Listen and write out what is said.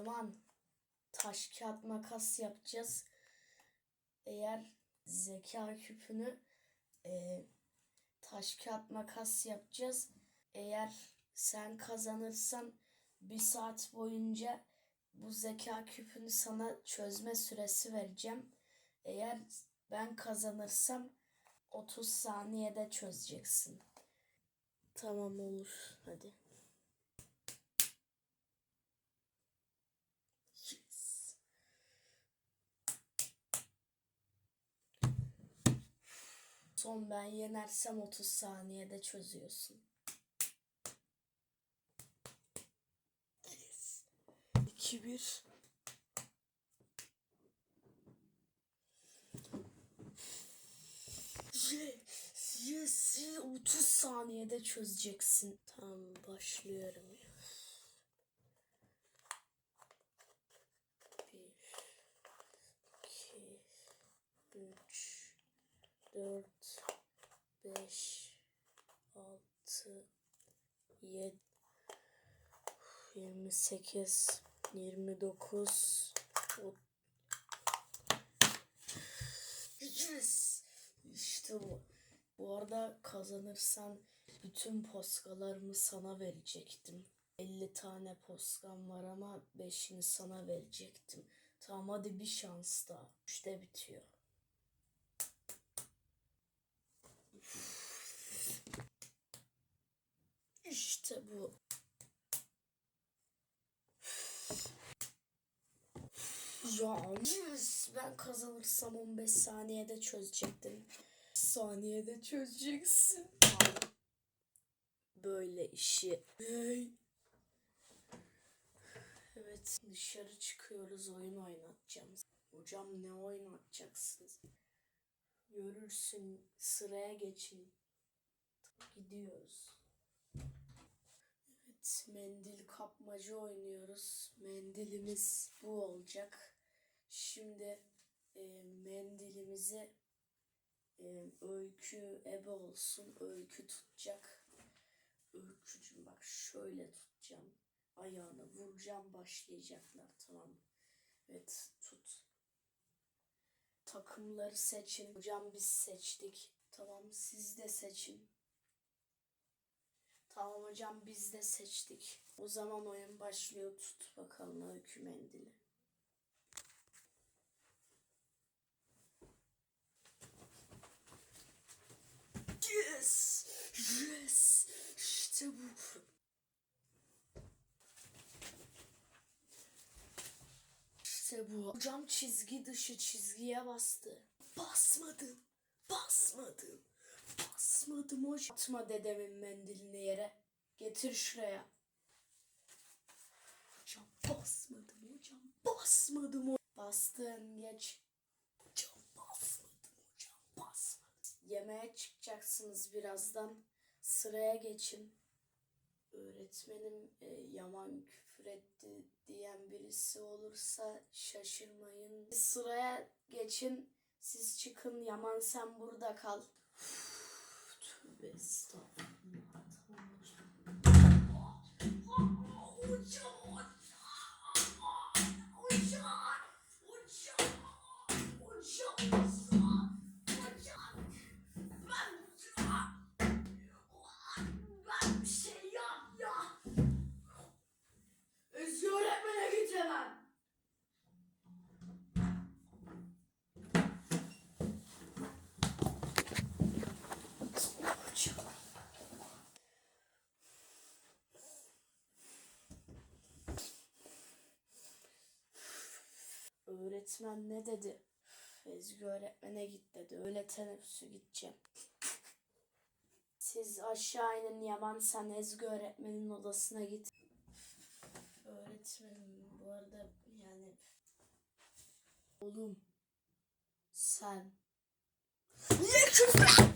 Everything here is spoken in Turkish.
zaman taş kağıt makas yapacağız. Eğer zeka küpünü e, taş kağıt makas yapacağız. Eğer sen kazanırsan bir saat boyunca bu zeka küpünü sana çözme süresi vereceğim. Eğer ben kazanırsam 30 saniyede çözeceksin. Tamam olur. Hadi. Yes. Son ben yenersem 30 saniyede çözüyorsun. Yes. 2 1 Yes, yes, 30 saniyede çözeceksin. Tamam başlıyorum. Dört, beş, altı, yedi, yirmi sekiz, yirmi dokuz, Yes! İşte bu. Bu arada kazanırsan bütün poskalarımı sana verecektim. 50 tane poskam var ama 5'ini sana verecektim. Tamam hadi bir şans daha. Üçte bitiyor. İşte bu. Ya yes, ben kazanırsam 15 saniyede çözecektim. Saniyede çözeceksin. Böyle işi. Hey. Evet dışarı çıkıyoruz oyun oynatacağım. Hocam ne oynatacaksınız? Görürsün sıraya geçin. Gidiyoruz. Mendil kapmaca oynuyoruz. Mendilimiz bu olacak. Şimdi e, mendilimizi e, öykü ebe olsun. Öykü tutacak. Öykücüm bak şöyle tutacağım. Ayağını vuracağım başlayacaklar tamam? Evet tut. Takımları seçin. Hocam biz seçtik. Tamam siz de seçin. Hocam biz de seçtik. O zaman oyun başlıyor. Tut bakalım öykü mendili. Yes! Yes! İşte bu. İşte bu. Hocam çizgi dışı çizgiye bastı. Basmadım. Basmadım. Basmadım hocam. Atma dedemin mendilini yere. Getir şuraya. Hocam basmadım hocam. Basmadım hocam. Bastın geç. Hocam basmadım hocam. Basmadım. Yemeğe çıkacaksınız birazdan. Sıraya geçin. Öğretmenim e, yaman küfür etti diyen birisi olursa şaşırmayın. Sıraya geçin. Siz çıkın. Yaman sen burada kal. Tövbe estağfurullah. Öğretmen ne dedi? Ezgi öğretmene git dedi. Öyle teneffüsü gideceğim. Siz aşağı inin Yaman sen Ezgi öğretmenin odasına git. Öğretmenim bu arada yani oğlum sen niye küfür